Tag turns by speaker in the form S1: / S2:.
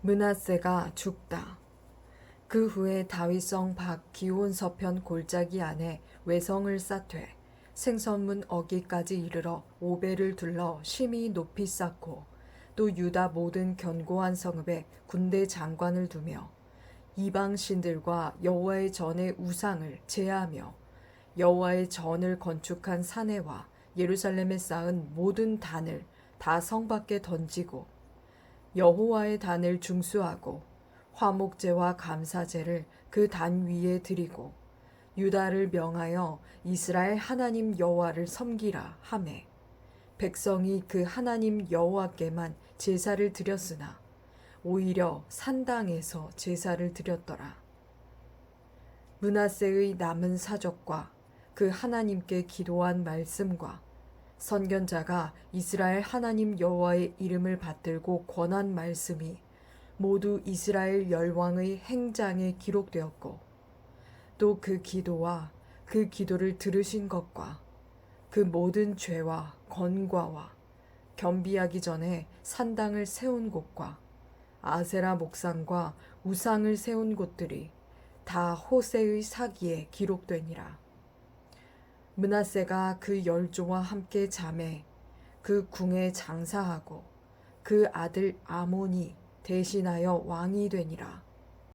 S1: 문하세가 죽다. 그 후에 다윗성 밖 기온 서편 골짜기 안에 외성을 쌓되 생선문 어기까지 이르러 오배를 둘러 심히 높이 쌓고 또 유다 모든 견고한 성읍에 군대 장관을 두며 이방 신들과 여호와의 전의 우상을 제하며 여호와의 전을 건축한 사내와 예루살렘에 쌓은 모든 단을 다 성 밖에 던지고 여호와의 단을 중수하고 화목제와 감사제를 그 단 위에 드리고 유다를 명하여 이스라엘 하나님 여호와를 섬기라 하매. 백성이 그 하나님 여호와께만 제사를 드렸으나 오히려 산당에서 제사를 드렸더라. 문하세의 남은 사적과 그 하나님께 기도한 말씀과 선견자가 이스라엘 하나님 여호와의 이름을 받들고 권한 말씀이 모두 이스라엘 열왕의 행장에 기록되었고 또 그 기도와 그 기도를 들으신 것과 그 모든 죄와 건과와 겸비하기 전에 산당을 세운 곳과 아세라 목상과 우상을 세운 곳들이 다 호세의 사기에 기록되니라. 문하세가 그 열조와 함께 잠에 그 궁에 장사하고 그 아들 아몬이 대신하여 왕이 되니라.